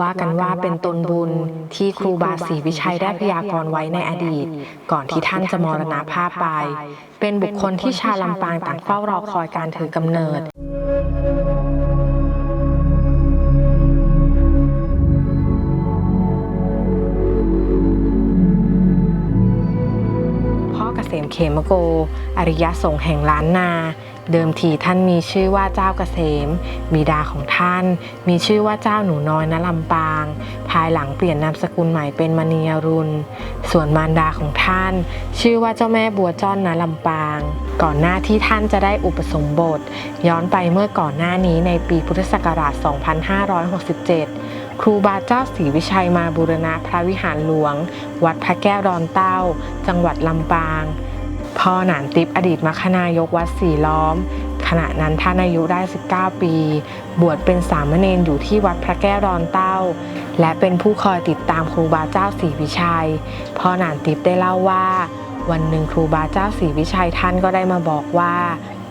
ว่ากันว่าเป็นตนบุญที่ครูบาศรีวิชัยได้พยากรณ์ไว้ในอดีต ก่อนที่ท่านจะมรณภาพไป เป็นบุคคลที่ชาวลำปางต่างเฝ้ารอคอยการถือกำเนิดพ่อเกษมเขมโก อริยสงฆ์แห่งล้านนา เดิมทีท่านมีชื่อว่าเจ้าเกษม บิดาของท่าน มีชื่อว่าเจ้าหนูน้อยณลำปาง ภายหลังเปลี่ยนนามสกุลใหม่เป็นมณีอรุณ ส่วนมารดาของท่าน ชื่อว่าเจ้าแม่บัวจ้อนณลำปาง ก่อนหน้าที่ท่านจะได้อุปสมบท ย้อนไปเมื่อก่อนหน้านี้ในปีพุทธศักราช 2567 ครูบาเจ้าศรีวิชัยมาบูรณะพระวิหารหลวง วัดพระแก้วดอนเต้า จังหวัดลำปาง พ่อหนานติบอดีตมคณายกวัดสีล้อม ขณะนั้นท่านอายุได้ 19 ปี บวชเป็นสามเณรอยู่ที่วัดพระแก้วดอนเต้า และเป็นผู้คอยติดตามครูบาเจ้าศรีวิชัย พ่อหนานติบได้เล่าว่า วันหนึ่งครูบาเจ้าศรีวิชัยท่านก็ได้มาบอกว่า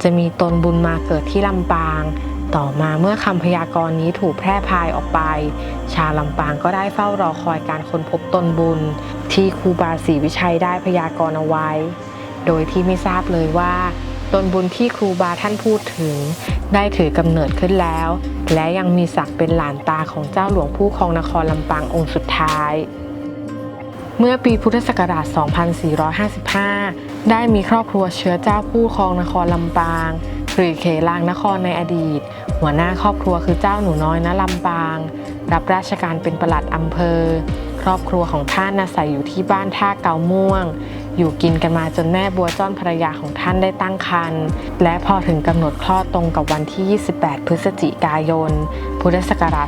จะมีตนบุญมาเกิดที่ลำปาง ต่อมาเมื่อคำพยากรณ์นี้ถูกแพร่พายออกไป ชาวลำปางก็ได้เฝ้ารอคอยการค้นพบตนบุญ ที่ครูบาศรีวิชัยได้พยากรณ์เอาไว้ โดยที่ไม่ทราบเลยว่าตนบุญที่ครูบาท่านพูดถึง ได้ถือกำเนิดขึ้นแล้ว และยังมีศักดิ์เป็นหลานตาของเจ้าหลวงผู้ครองนครลำปางองค์สุดท้าย เมื่อปีพุทธศักราช 2455 ได้มีครอบครัวเชื้อเจ้าผู้ครองนครลำปางหรือเขลางนครในอดีต หัวหน้าครอบครัวคือเจ้าหนูน้อยณลำปาง รับราชการเป็นประหลัดอำเภอ ครอบครัวของท่านอาศัยอยู่ที่บ้านท่าเกาม่วง อยู่กินกันมาจนแม่บัวจ้อนภรรยาของท่านได้ตั้งครรภ์และพอถึงกำหนดคลอดตรงกับวันที่ 28 พฤศจิกายน พุทธศักราช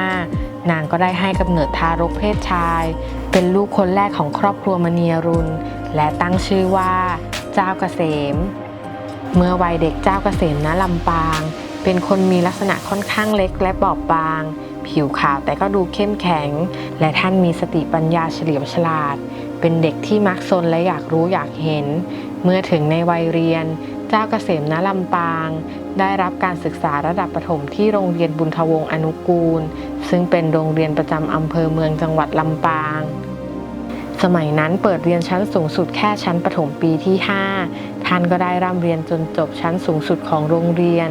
2455 นางก็ได้ให้กำเนิดทารกเพศชาย เป็นลูกคนแรกของครอบครัวมณีอรุณ และตั้งชื่อว่า เจ้าเกษม เมื่อวัยเด็กเจ้าเกษมณลำปาง เป็นคนมีลักษณะค่อนข้างเล็กและบอบบางผิวขาวแต่ก็ดูเข้มแข็ง และท่านมีสติปัญญาเฉลียวฉลาด เป็นเด็กที่มักซนและอยากรู้อยากเห็น เมื่อถึงในวัยเรียน เจ้าเกษมณลำปาง ได้รับการศึกษาระดับประถมที่โรงเรียนบุญทวงอนุกูล ซึ่งเป็นโรงเรียนประจำอำเภอเมืองจังหวัดลำปางสมัยนั้นเปิดเรียนชั้นสูงสุดแค่ชั้นประถมปีที่ 5 ท่านก็ได้ร่ำเรียนจนจบชั้นสูงสุดของโรงเรียน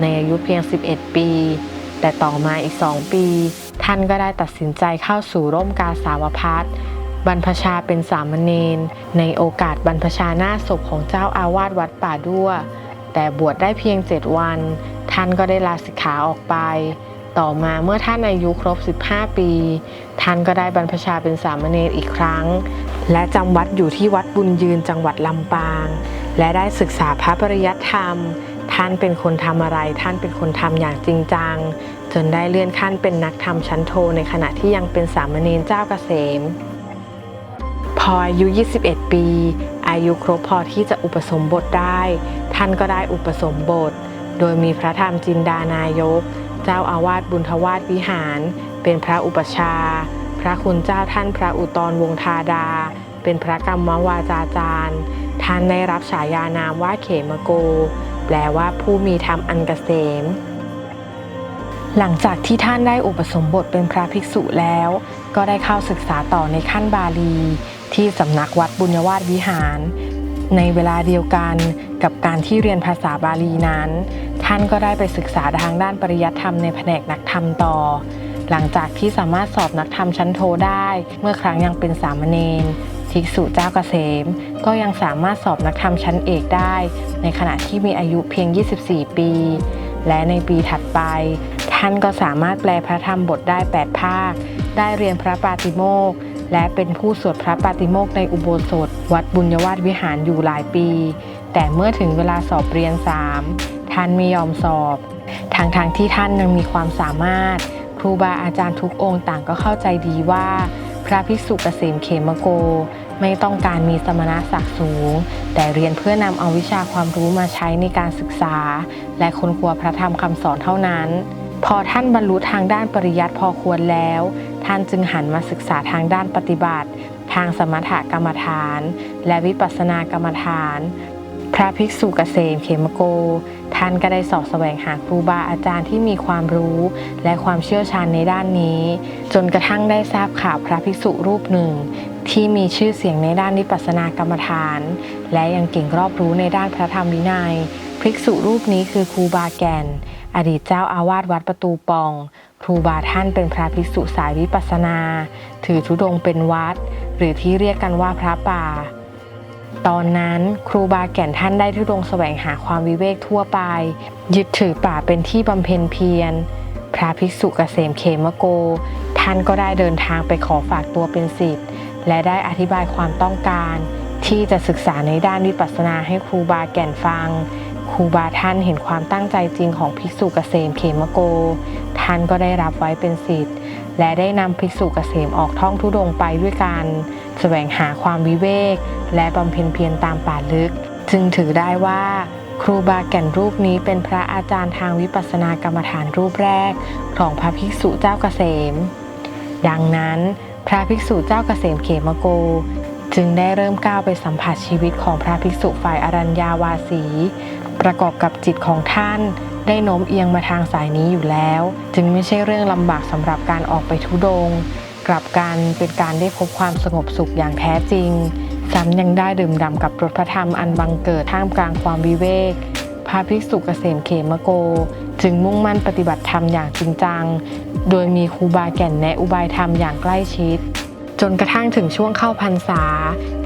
ในอายุเพียง 11 ปี แต่ต่อมาอีก 2 ปี ท่านก็ได้ตัดสินใจเข้าสู่ร่มกาสาวพัฒน์ บรรพชาเป็นสามเณรในโอกาสบรรพชาหน้าศพของเจ้าอาวาสวัดป่าด้วแต่บวชได้เพียง7วัน ท่านก็ได้ลาสิกขาออกไป ต่อมาเมื่อท่านอายุครบ 15 ปี ท่านก็ได้บรรพชาเป็นสามเณรอีกครั้ง และจำวัดอยู่ที่วัดบุญยืนจังหวัดลำปาง และได้ศึกษาพระปริยัติธรรม ท่านเป็นคนทำอะไร ท่านเป็นคนทำอย่างจริงจัง จนได้เลื่อนขั้นเป็นนักธรรมชั้นโทในขณะที่ยังเป็นสามเณรเจ้าเกษม พออายุ 21 ปี อายุครบพอที่จะอุปสมบทได้ ท่านก็ได้อุปสมบท โดยมีพระธรรมจินดานายก เจ้าอาวาสบุญทวาสวิหาร เป็นพระอุปชา พระคุณเจ้าท่านพระอุตรวงธาดา เป็นพระกรรมวาจาจารย์ ท่านได้รับฉายานามว่าเขมโก แปลว่าผู้มีธรรมอันเกษมหลังจากที่ท่านได้อุปสมบทเป็นพระภิกษุแล้ว ก็ได้เข้าศึกษาต่อในขั้นบาลี ที่สำนักวัดบุญยวาสวิหาร ในเวลาเดียวกันกับการที่เรียนภาษาบาลีนั้น ท่านก็ได้ไปศึกษาทางด้านปริยัติธรรมในแผนกนักธรรมต่อ หลังจากที่สามารถสอบนักธรรมชั้นโทได้ เมื่อครั้งยังเป็นสามเณรภิกษุเจ้าเกษม ก็ยังสามารถสอบนักธรรมชั้นเอกได้ ในขณะที่มีอายุเพียง 24 ปี และในปีถัดไป ท่านก็สามารถแปลพระธรรมบทได้ 8 ภาค ได้เรียนพระปาติโมกข์ และเป็นผู้สวดพระปาติโมกขในอุโบสถ วัดบุญยวาสวิหารอยู่หลายปี แต่เมื่อถึงเวลาสอบเรียน3ท่านไม่ยอมสอบทางทางที่ท่านยังมีความสามารถ ครูบาอาจารย์ทุกองค์ต่างก็เข้าใจดีว่า พระภิกษุเกษมเขมโก ไม่ต้องการมีสมณศักดิ์สูง แต่เรียนเพื่อนำเอาวิชาความรู้มาใช้ในการศึกษา และค้นคว้าพระธรรมคำสอนเท่านั้น พอท่านบรรลุทางด้านปริยัติพอควรแล้ว ท่านจึงหันมาศึกษาทางด้านปฏิบัติ ทางสมถกรรมฐาน และวิปัสสนากรรมฐาน พระภิกษุเกษมเขมโก ท่านก็ได้สอบแสวงหาครูบาอาจารย์ที่มีความรู้ และความเชี่ยวชาญในด้านนี้ จนกระทั่งได้ทราบข่าวพระภิกษุรูปหนึ่ง ที่มีชื่อเสียงในด้านวิปัสสนากรรมฐาน และยังเก่งรอบรู้ในด้านพระธรรมวินัย ภิกษุรูปนี้คือครูบาแกน อดีตเจ้าอาวาสวัดประตูปอง ครูบาท่านเป็นพระภิกษุสายวิปัสสนา ถือธุดงเป็นวัด หรือที่เรียกกันว่าพระป่า ตอนนั้นครูบาแก่นท่านได้ทุดงแสวงหาความวิเวกทั่วไป ยึดถือป่าเป็นที่บำเพ็ญเพียร พระภิกษุเกษมเขมโก ท่านก็ได้เดินทางไปขอฝากตัวเป็นศิษย์ และได้อธิบายความต้องการ ที่จะศึกษาในด้านวิปัสสนาให้ครูบาแก่นฟัง ครูบาท่านเห็นความตั้งใจจริงของภิกษุเกษมเขมโก ท่านก็ได้รับไว้เป็นศิษย์และได้นำภิกษุเกษมออกท่องทุดงไปด้วยกันแสวงหาความวิเวก และบำเพ็ญเพียรตามป่าลึก จึงถือได้ว่าครูบาแก่นรูปนี้เป็นพระอาจารย์ทางวิปัสสนากรรมฐานรูปแรก ของพระภิกษุเจ้าเกษม ดังนั้น พระภิกษุเจ้าเกษมเขมโก จึงได้เริ่มก้าวไปสัมผัสชีวิตของพระภิกษุฝ่ายอรัญญาวาสี ประกอบกับจิตของท่าน ได้โน้มเอียงมาทางสายนี้อยู่แล้ว จึงไม่ใช่เรื่องลำบากสำหรับการออกไปทุดง กลับกันเป็นการได้พบความสงบสุขอย่างแท้จริงซ้ำยังได้ดื่มด่ำกับรสพระธรรมอันบังเกิดท่ามกลางความวิเวกพระภิกษุเกษมเขมโก จึงมุ่งมั่นปฏิบัติธรรมอย่างจริงจัง โดยมีครูบาแก่นแนะอุบายธรรมอย่างใกล้ชิด จนกระทั่งถึงช่วงเข้าพรรษา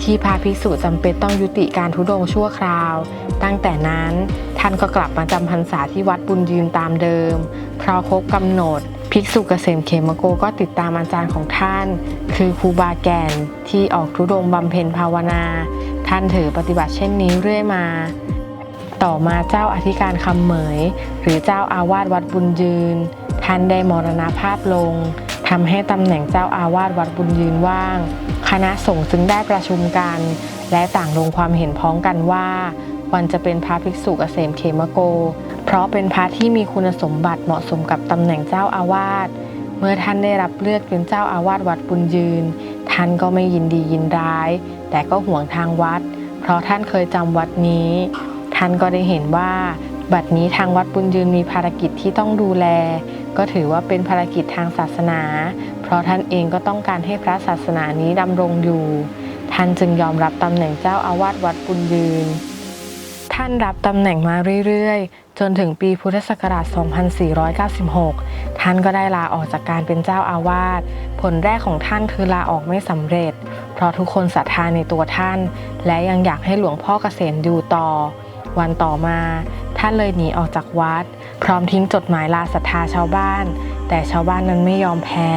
ที่พระภิกษุจำเป็นต้องยุติการทุดงชั่วคราว ตั้งแต่นั้นท่านก็กลับมาจำพรรษาที่วัดบุญยืนตามเดิม เพราะครบกำหนดภิกษุเกษมเขมโกก็ติดตามอาจารย์ของท่าน คือครูบาแก่นที่ออกทุดงบำเพ็ญภาวนา ท่านถือปฏิบัติเช่นนี้เรื่อยมา ต่อมาเจ้าอธิการคำเหมย หรือเจ้าอาวาสวัดบุญยืน ท่านได้มรณภาพลงทำให้ตำแหน่งเจ้าอาวาสวัดบุญยืนว่าง คณะสงฆ์จึงได้ประชุมกัน และต่างลงความเห็นพ้องกันว่าควรจะเป็นพระภิกษุเกษมเขมโก เพราะเป็นพระที่มีคุณสมบัติเหมาะสมกับตำแหน่งเจ้าอาวาสเมื่อท่านได้รับเลือกเป็นเจ้าอาวาสวัดบุญยืน ท่านก็ไม่ยินดียินร้าย แต่ก็ห่วงทางวัด เพราะท่านเคยจำวัดนี้ ท่านก็ได้เห็นว่า บัดนี้ทางวัดบุญยืนมีภารกิจที่ต้องดูแล ก็ถือว่าเป็นภารกิจทางศาสนา เพราะท่านเองก็ต้องการให้พระศาสนานี้ดำรงอยู่ ท่านจึงยอมรับตำแหน่งเจ้าอาวาสวัดบุญยืน ท่านรับตำแหน่งมาเรื่อยๆ จนถึงปีพุทธศักราช 2496 ท่านก็ได้ลาออกจากการเป็นเจ้าอาวาส ผลแรกของท่านคือลาออกไม่สำเร็จ เพราะทุกคนศรัทธาในตัวท่าน และยังอยากให้หลวงพ่อเกษมอยู่ต่อ วันต่อมาานเลยหนีออกจากวัด พร้อมทิ้งจดหมายลาศรัทธาชาวบ้าน แต่ชาวบ้านนั้นไม่ยอมแพ้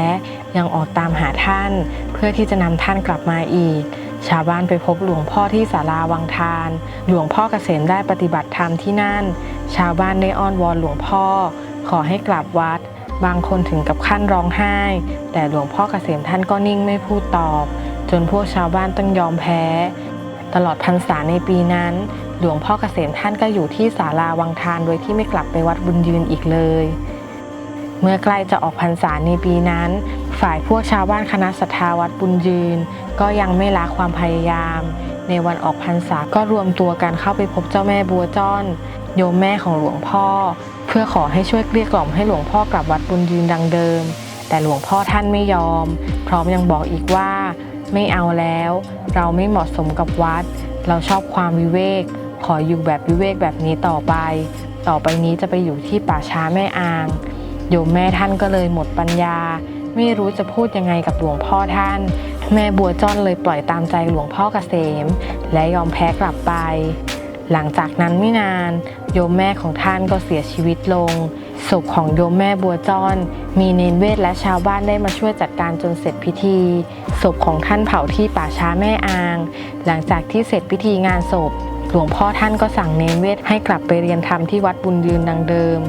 ยังออกตามหาท่าน เพื่อที่จะนำท่านกลับมาอีก ชาวบ้านไปพบหลวงพ่อที่ศาลาวังทาน หลวงพ่อเกษมได้ปฏิบัติธรรมที่นั่น ชาวบ้านได้อ้อนวอนหลวงพ่อ ขอให้กลับวัด บางคนถึงกับขั้นร้องไห้ แต่หลวงพ่อเกษมท่านก็นิ่งไม่พูดตอบ จนพวกชาวบ้านต้องยอมแพ้ ตลอดพรรษาในปีนั้น หลวงพ่อเกษมท่านก็อยู่ที่ศาลาวังทานโดยที่ไม่กลับไปวัดบุญยืนอีกเลย เมื่อใกล้จะออกพรรษาในปีนั้น ฝ่ายพวกชาวบ้านคณะศรัทธาวัดบุญยืน ก็ยังไม่ละความพยายาม ในวันออกพรรษาก็รวมตัวกันเข้าไปพบเจ้าแม่บัวจ้อน โยมแม่ของหลวงพ่อ เพื่อขอให้ช่วยเกลี้ยกล่อมให้หลวงพ่อกลับวัดบุญยืนดังเดิม แต่หลวงพ่อท่านไม่ยอม พร้อมยังบอกอีกว่า ไม่เอาแล้ว เราไม่เหมาะสมกับวัดเราชอบความวิเวก ขออยู่แบบวิเวกแบบนี้ต่อไป ต่อไปนี้จะไปอยู่ที่ป่าช้าแม่อาง โยมแม่ท่านก็เลยหมดปัญญา ไม่รู้จะพูดยังไงกับหลวงพ่อท่าน แม่บัวจ้อนเลยปล่อยตามใจหลวงพ่อเกษม และยอมแพ้กลับไป หลังจากนั้นไม่นาน โยมแม่ของท่านก็เสียชีวิตลงศพของโยมแม่บัวจ้อนมีเนนเวทและชาวบ้านได้มาช่วยจัดการจนเสร็จพิธีศพของท่านเผาที่ป่าช้าแม่อาง หลังจากที่เสร็จพิธีงานศพ หลวงพ่อท่านก็สั่งเนนเวทให้กลับไปเรียนธรรมที่วัดบุญยืนดังเดิม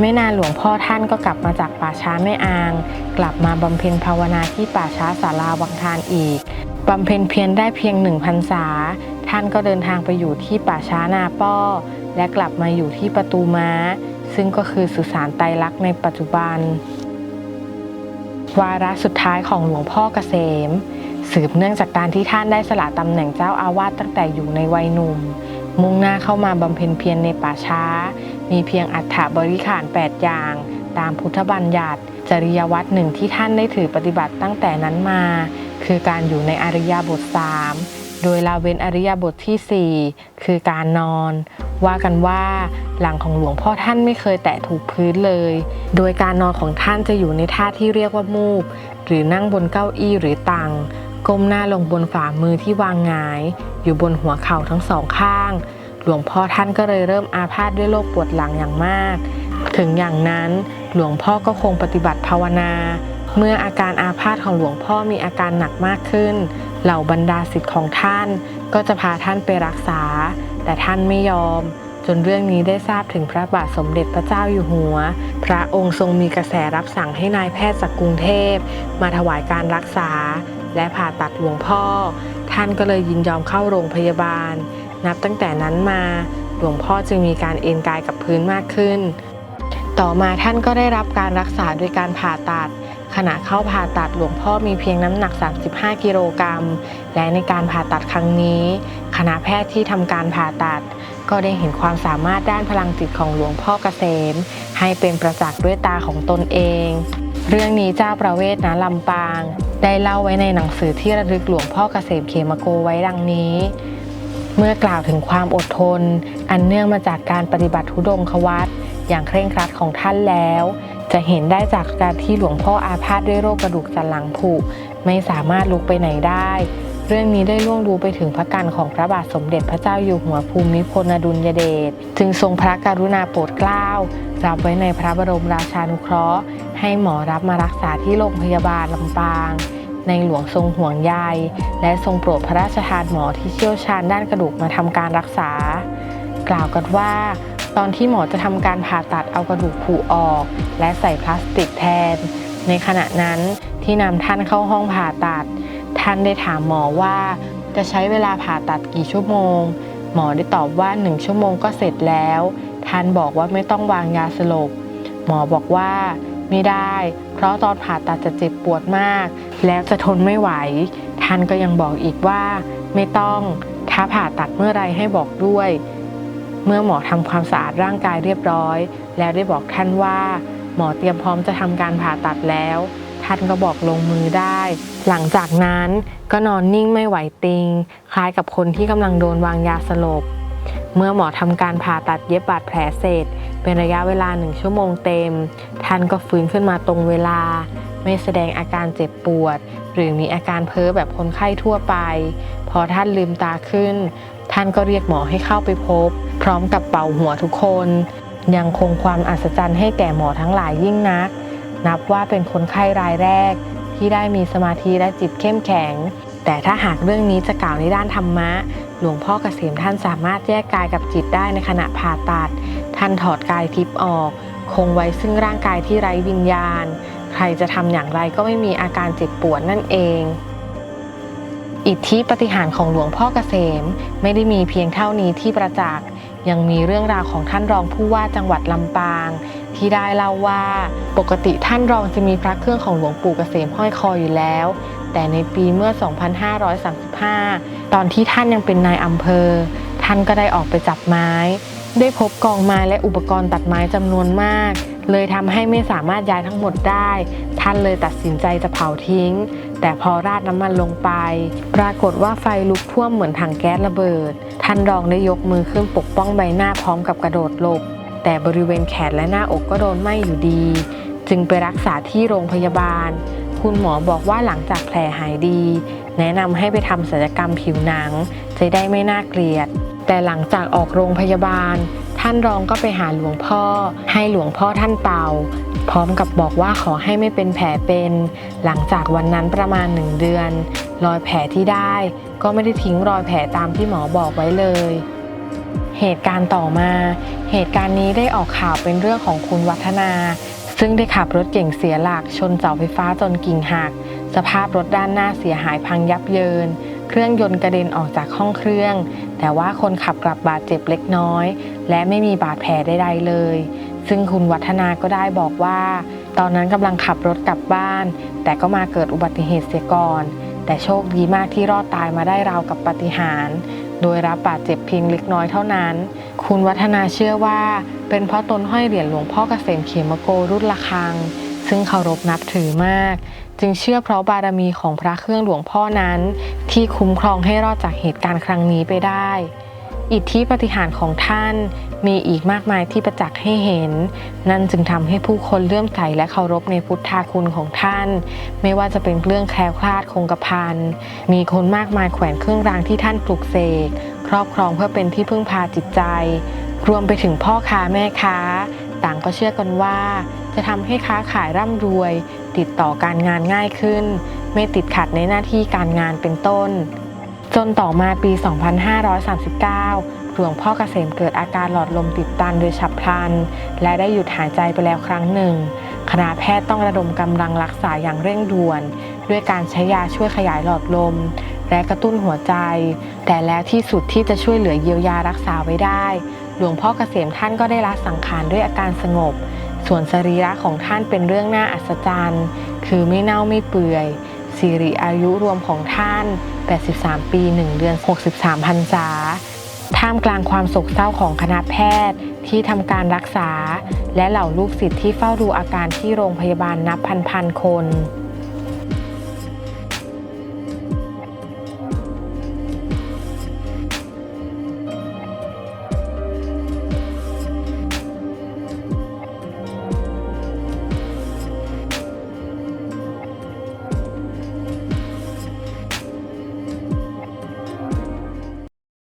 ไม่นานหลวงพ่อท่านก็กลับมาจากป่าช้าแม่อาง กลับมาบำเพ็ญภาวนาที่ป่าช้าศาลาวังทานอีกบำเพ็ญเพียรได้เพียงหนึ่งพรรษา ท่านก็เดินทางไปอยู่ที่ป่าช้านาป้อ และกลับมาอยู่ที่ประตูม้า ซึ่งก็คือสุสานไตรลักษณ์ในปัจจุบัน วาระสุดท้ายของหลวงพ่อเกษม สืบเนื่องจากการที่ท่านได้สละตำแหน่งเจ้าอาวาสตั้งแต่อยู่ในวัยหนุ่ม มุ่งหน้าเข้ามาบำเพ็ญเพียรในป่าช้า มีเพียงอัฏฐบริขาร 8 อย่าง ตามพุทธบัญญัติ จริยวัตรหนึ่งที่ท่านได้ถือปฏิบัติตั้งแต่นั้นมา คือการอยู่ในอริยบทสามโดยละเว้นอริยบททีสี่ 4 คือการนอน ว่ากันว่าหลังของหลวงพ่อท่านไม่เคยแตะถูกพื้นเลย โดยการนอนของท่านจะอยู่ในท่าที่เรียกว่ามูบหรือนั่งบนเก้าอี้หรือตัง ก้มหน้าลงบนฝ่ามือที่วางหงาย อยู่บนหัวเข่าทั้งสองข้าง หลวงพ่อท่านก็เลยเริ่มอาพาธด้วยโรคปวดหลังอย่างมาก ถึงอย่างนั้นหลวงพ่อก็คงปฏิบัติภาวนา เมื่ออาการอาพาธของหลวงพ่อมีอาการหนักมากขึ้น เหล่าบรรดาศิษย์ของท่าน ก็จะพาท่านไปรักษา แต่ท่านไม่ยอมจนเรื่องนี้ได้ทราบถึงพระบาทสมเด็จพระเจ้าอยู่หัว พระองค์ทรงมีกระแสรับสั่งให้นายแพทย์จากกรุงเทพ มาถวายการรักษา และผ่าตัดหลวงพ่อ ท่านก็เลยยินยอมเข้าโรงพยาบาล นับตั้งแต่นั้นมาหลวงพ่อจึงมีการเอนกายกับพื้นมากขึ้น ต่อมาท่านก็ได้รับการรักษาโดยการผ่าตัด ขณะเข้าผ่าตัดหลวงพ่อมีเพียงน้ำหนัก 35 กิโลกรัม และในการผ่าตัดครั้งนี้ คณะแพทย์ที่ทำการผ่าตัด ก็ได้เห็นความสามารถด้านพลังจิตของหลวงพ่อเกษม ให้เป็นประจักษ์ด้วยตาของตนเอง เรื่องนี้เจ้าประเวศนะลำปาง ได้เล่าไว้ในหนังสือที่ระลึกหลวงพ่อเกษมเขมโกไว้ดังนี้ เมื่อกล่าวถึงความอดทน อันเนื่องมาจากการปฏิบัติทุดงควัตอย่างเคร่งครัดของท่านแล้ว จะเห็นได้จากการที่หลวงพ่ออาพาธด้วยโรคกระดูกสันหลังผุไม่สามารถลุกไปไหนได้ เรื่องนี้ได้ล่วงรู้ไปถึงพระกันของพระบาทสมเด็จพระเจ้าอยู่หัวภูมิพลอดุลยเดชจึงทรงพระกรุณาโปรดเกล้ารับไว้ในพระบรมราชานุเคราะห์ ให้หมอรับมารักษาที่โรงพยาบาลลำปาง ในหลวงทรงห่วงใยและทรงโปรดพระราชทานหมอที่เชี่ยวชาญด้านกระดูกมาทำการรักษา กล่าวกันว่า ตอนที่หมอจะทำการผ่าตัดเอากระดูกผุออก และใส่พลาสติกแทน ในขณะนั้นที่นำท่านเข้าห้องผ่าตัด ท่านได้ถามหมอว่าจะใช้เวลาผ่าตัดกี่ชั่วโมง หมอได้ตอบว่าหนึ่งชั่วโมงก็เสร็จแล้ว ท่านบอกว่าไม่ต้องวางยาสลบ หมอบอกว่า ไม่ได้ เพราะตอนผ่าตัดจะเจ็บปวดมาก แล้วจะทนไม่ไหว ท่านก็ยังบอกอีกว่า ไม่ต้อง ถ้าผ่าตัดเมื่อไรให้บอกด้วย เมื่อหมอทำความสะอาดร่างกายเรียบร้อย แล้วได้บอกท่านว่า หมอเตรียมพร้อมจะทำการผ่าตัดแล้ว ท่านก็บอกลงมือได้ หลังจากนั้นก็นอนนิ่งไม่ไหวติง คล้ายกับคนที่กำลังโดนวางยาสลบ เมื่อหมอทำการผ่าตัดเย็บบาดแผลเสร็จ เป็นระยะเวลาหนึ่งชั่วโมงเต็ม ท่านก็ฟื้นขึ้นมาตรงเวลา ไม่แสดงอาการเจ็บปวด หรือมีอาการเพ้อแบบคนไข้ทั่วไป พอท่านลืมตาขึ้น ท่านก็เรียกหมอให้เข้าไปพบ พร้อมกับเป่าหัวทุกคน ยังคงความอัศจรรย์ให้แก่หมอทั้งหลายยิ่งนัก นับว่าเป็นคนไข้รายแรก ที่ได้มีสมาธิและจิตเข้มแข็ง แต่ถ้าหากเรื่องนี้จะกล่าวในด้านธรรมะ หลวงพ่อเกษมท่านสามารถแยกกายกับจิตได้ในขณะผ่าตัด ท่านถอดกายทิพย์ออก คงไว้ซึ่งร่างกายที่ไร้วิญญาณ ใครจะทำอย่างไรก็ไม่มีอาการเจ็บปวดนั่นเอง อิทธิปฏิหารของหลวงพ่อเกษมไม่ได้มีเพียงเท่านี้ที่ประจักษ์ยังมีเรื่องราวของท่านรองผู้ว่าจังหวัดลำปาง ที่ได้เล่าว่า ปกติท่านรองจะมีพระเครื่องของหลวงปู่เกษมห้อยคออยู่แล้ว แต่ในปีเมื่อ 2535 ตอนที่ท่านยังเป็นนายอำเภอ ท่านก็ได้ออกไปจับไม้ ได้พบกองไม้และอุปกรณ์ตัดไม้จำนวนมาก เลยทำให้ไม่สามารถย้ายทั้งหมดได้ ท่านเลยตัดสินใจจะเผาทิ้ง แต่พอราดน้ำมันลงไป ปรากฏว่าไฟลุกท่วมเหมือนถังแก๊สระเบิด ท่านรองได้ยกมือขึ้นปกป้องใบหน้าพร้อมกับกระโดดหลบ แต่บริเวณแขนและหน้าอกก็โดนไหม้อยู่ดี จึงไปรักษาที่โรงพยาบาล คุณหมอบอกว่าหลังจากแผลหายดี แนะนำให้ไปทำศัลยกรรมผิวหนัง จะได้ไม่น่าเกลียด แต่หลังจากออกโรงพยาบาล ท่านรองก็ไปหาหลวงพ่อ ให้หลวงพ่อท่านเป่า พร้อมกับบอกว่าขอให้ไม่เป็นแผลเป็น หลังจากวันนั้นประมาณหนึ่งเดือน รอยแผลที่ได้ ก็ไม่ได้ทิ้งรอยแผลตามที่หมอบอกไว้เลยเหตุการณ์ต่อมา เหตุการณ์นี้ได้ออกข่าวเป็นเรื่องของคุณวัฒนา ซึ่งได้ขับรถเก่งเสียหลักชนเสาไฟฟ้าจนกิ่งหัก สภาพรถด้านหน้าเสียหายพังยับเยิน เครื่องยนต์กระเด็นออกจากห้องเครื่อง แต่ว่าคนขับกลับบาดเจ็บเล็กน้อย และไม่มีบาดแผลใดๆเลย ซึ่งคุณวัฒนาก็ได้บอกว่า ตอนนั้นกำลังขับรถกลับบ้าน แต่ก็มาเกิดอุบัติเหตุเสียก่อน แต่โชคดีมากที่รอดตายมาได้ราวกับปาฏิหารย์ โดยรับบาดเจ็บเพียงเล็กน้อยเท่านั้น คุณวัฒนาเชื่อว่า เป็นเพราะตนห้อยเหรียญหลวงพ่อเกษมเขมโกรุ่นละคัง ซึ่งเคารพนับถือมาก จึงเชื่อเพราะบารมีของพระเครื่องหลวงพ่อนั้น ที่คุ้มครองให้รอดจากเหตุการณ์ครั้งนี้ไปได้ อิทธิปฏิหารของท่านมีอีกมากมายที่ประจักษ์ให้เห็น นั่นจึงทำให้ผู้คนเลื่อมใสและเคารพในพุทธาคุณของท่าน ไม่ว่าจะเป็นเรื่องแคล้วคลาดคงกระพันมีคนมากมายแขวนเครื่องรางที่ท่านปลุกเสกครอบครองเพื่อเป็นที่พึ่งพาจิตใจ รวมไปถึงพ่อค้าแม่ค้า ต่างก็เชื่อกันว่า จะทำให้ค้าขายร่ำรวย ติดต่อการงานง่ายขึ้น ไม่ติดขัดในหน้าที่การงานเป็นต้น จนต่อมาปี 2539 หลวงพ่อเกษมเกิดอาการหลอดลมติดตันโดยฉับพลัน และได้หยุดหายใจไปแล้วครั้งหนึ่ง คณะแพทย์ต้องระดมกำลังรักษาอย่างเร่งด่วน ด้วยการใช้ยาช่วยขยายหลอดลม และกระตุ้นหัวใจ แต่แล้วที่สุดที่จะช่วยเหลือเยียวยารักษาไว้ได้ หลวงพ่อเกษมท่านก็ได้ละสังขารด้วยอาการสงบ ส่วนสรีระของท่านเป็นเรื่องน่าอัศจรรย์ คือไม่เน่าไม่เปื่อย สิริอายุรวมของท่าน 83 ปี 1 เดือน 63พรรษา ท่ามกลางความโศกเศร้าของคณะแพทย์ที่ทำการรักษา และเหล่าลูกศิษย์ที่เฝ้าดูอาการที่โรงพยาบาลนับพันๆคน